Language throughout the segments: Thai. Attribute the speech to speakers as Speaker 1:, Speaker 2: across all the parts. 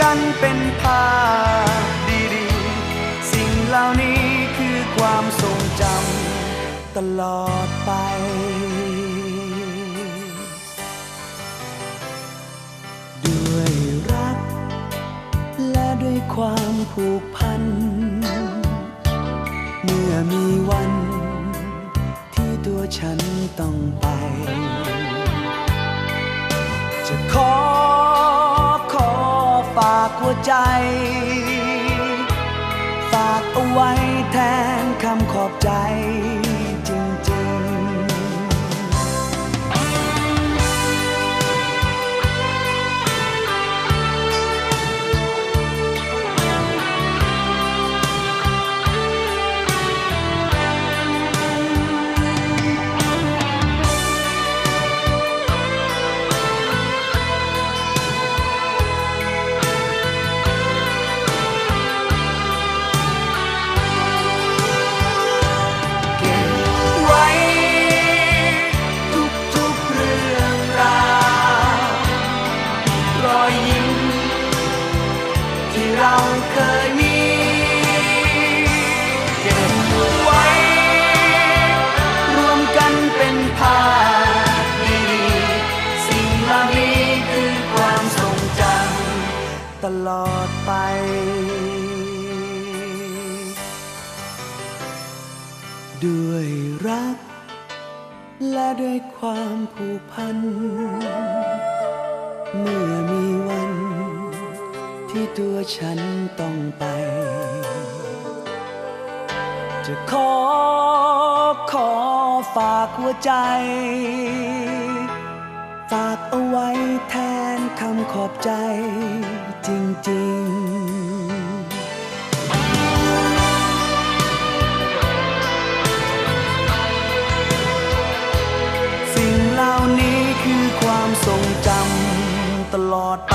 Speaker 1: กันเป็นภาพดีๆ สิ่งเหล่านี้คือความทรงจำตลอดไปด้วยรักและด้วยความผูกพัน เมื่อมีวันที่ตัวฉันต้องไป จะขอ ใจ ด้วยความผูกพัน เมื่อมีวัน ที่ตัวฉันต้องไป จะขอขอฝากหัวใจ ฝากเอาไว้แทนคำขอบใจจริง ๆ ทรงจำตลอดไป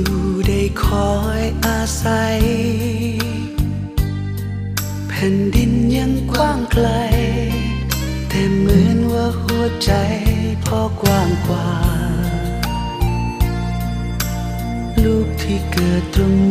Speaker 1: ่ คอยอาศัย แผ่นดินยังกว้างไกล แต่เหมือนว่าหัวใจพ่อกว้างกว่า ลูกที่เกิดตรง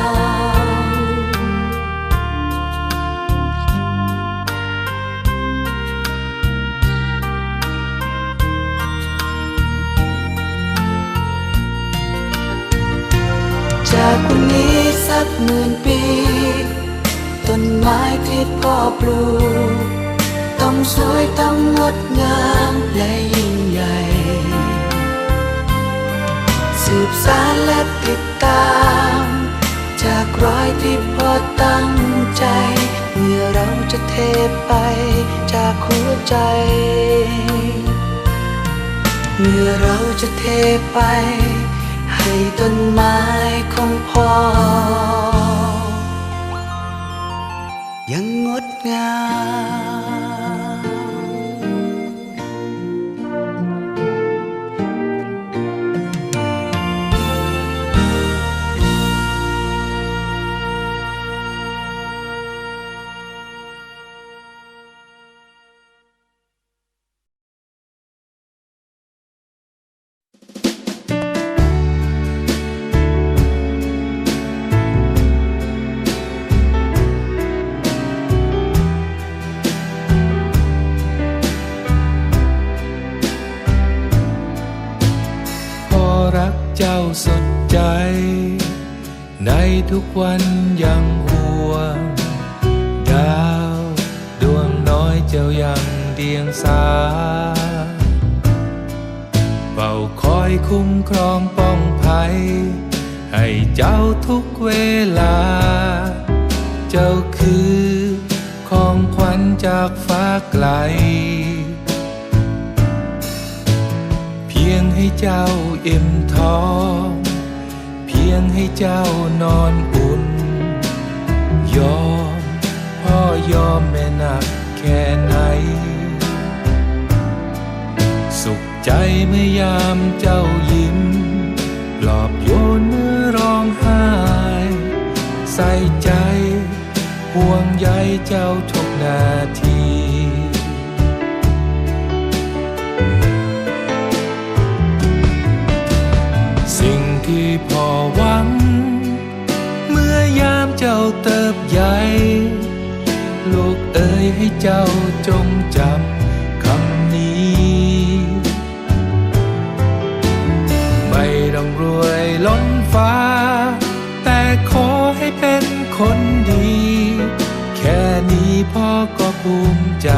Speaker 1: กหมื่นปี ต้นไม้ที่พ่อปลูก ต้องสวยต้องงดงามและยิ่งใหญ่ สืบสารและติดตาม จากรอยที่พ่อตั้งใจ เมื่อเราจะเทไปจากหัวใจ เมื่อเราจะเทไป ให้ต้นไม้ของพ่อ ยังงดงาม
Speaker 2: ทุกวันยังห่วง ดาวดวงน้อยเจ้ายังเดียงสาเฝ้าคอยคุ้มครองป้องภัย ให้เจ้าทุกเวลา เจ้าคือของขวัญจากฟ้าไกล เพียงให้เจ้าเอิ่มท้อง ยงให้เจ้านอนอุ่น ยอมพ่อยอมแม่หนักแค่ไหน สุขใจเมื่อยามเจ้ายิ้ม ปลอบโยนเมื่อร้องไห้ ใส่ใจห่วงใยเจ้าทุกนาที เติบใหญ่ ลูกเอ๋ยให้เจ้าจงจำคำนี้ ไม่ร่ำรวยล้นฟ้า แต่ขอให้เป็นคนดี แค่นี้พ่อก็ภูมิใจ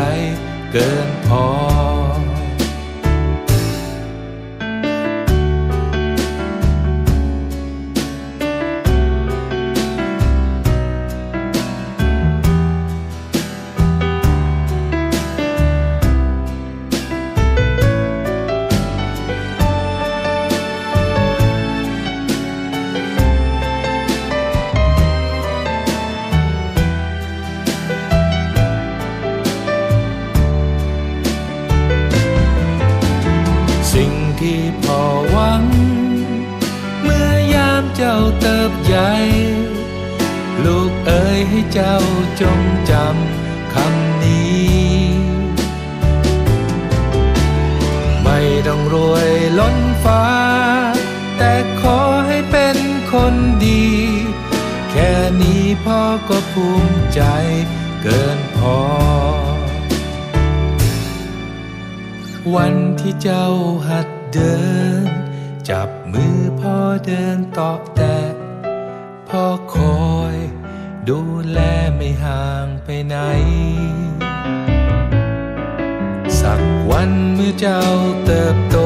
Speaker 2: เกินพอ คนดี แค่นี้พ่อก็ภูมิใจเกินพอ วันที่เจ้าหัดเดิน จับมือพ่อเดินต่อแต่พ่อคอยดูแลไม่ห่างไปไหน สักวันเมื่อเจ้าเติบโต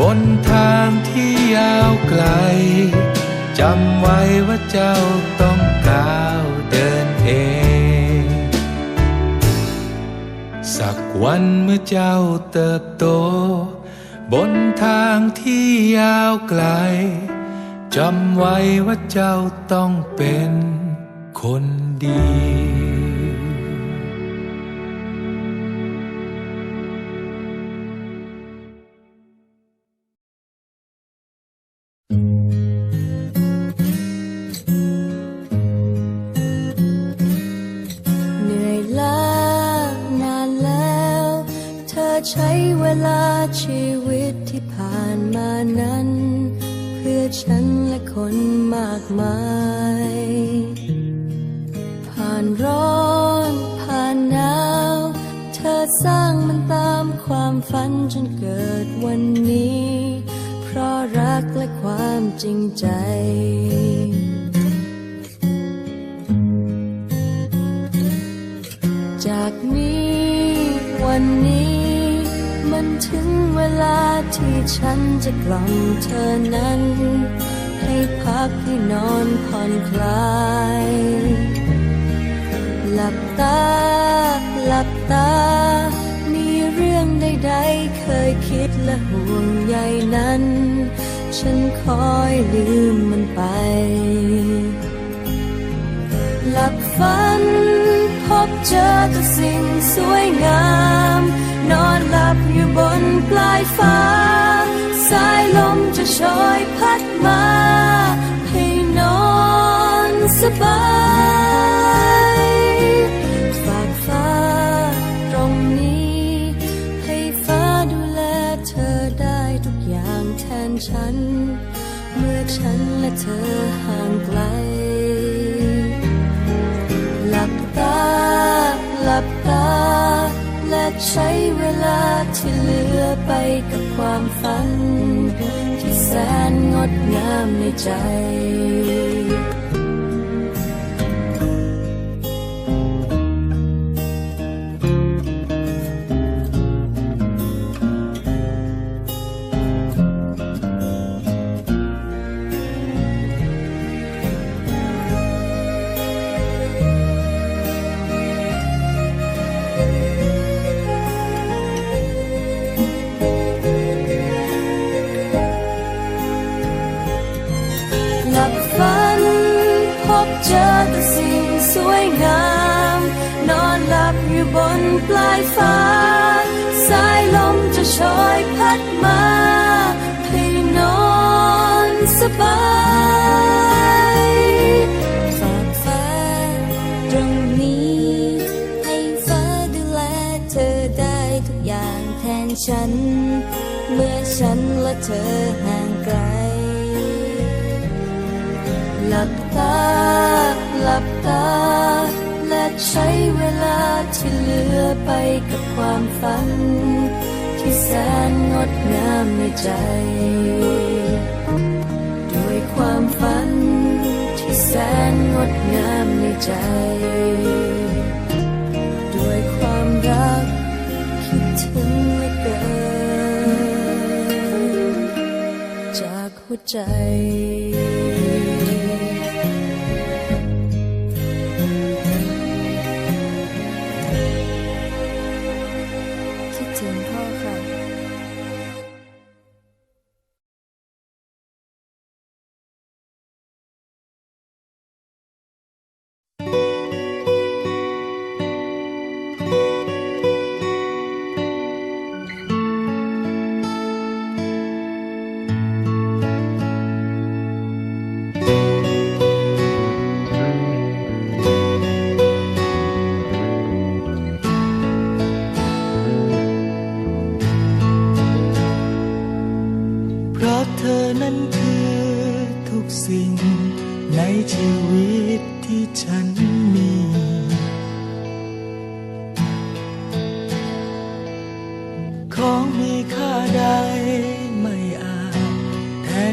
Speaker 2: บนทางที่ยาวไกล จำไว้ว่าเจ้าต้องก้าวเดินเอง สักวันเมื่อเจ้าเติบโต บนทางที่ยาวไกล จำไว้ว่าเจ้าต้องเป็นคนดี
Speaker 3: ชีวิตที่ผ่านมานั้น เพื่อฉันและคนมากมาย ผ่านร้อนผ่านหนาว เธอสร้างมันตามความฝันจนเกิดวันนี้ เพราะรักและความจริงใจจากนี้วันนี้ ถึงเวลาที่ฉันจะกล่อมเธอนั้น ให้พักให้นอนผ่อนคลาย หลับตา หลับตา มีเรื่องใดๆเคยคิดและห่วงใยนั้น ฉันคอยลืมมันไป หลับฝันพบเจอแต่สิ่งสวยงาม ปลายฟ้า สายลมจะโชยพัดมา ให้นอนสบายฝากฟ้าตรงนี้ ให้ฟ้าดูแลเธอได้ทุกอย่างแทนฉัน เมื่อฉันและเธอห่างไกล หลับตา หลับตา ใช้เวลาที่เหลือไปกับความฝัน ที่แสนงดงามในใจ ฟ้า สายลมจะโชยพัดมาให้นอนสบายฝากฟ้าตรงนี้ ให้ฟ้าดูแลเธอได้ทุกอย่างแทนฉัน เมื่อฉันและเธอห่างไกล หลับตา หลับตา และใช้เวลาที่เหลือไปกับความฝัน ที่แสนงดงามในใจ ด้วยความฝัน ที่แสนงดงามในใจ ด้วยความรักคิดถึงเหลือเกินจากหัวใจ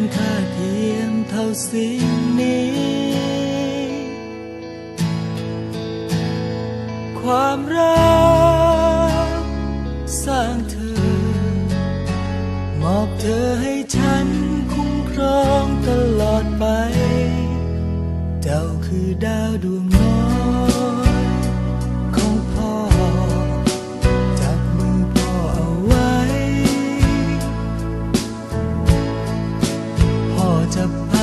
Speaker 4: นค่าเทียมเท่าสิ่งนี้ up.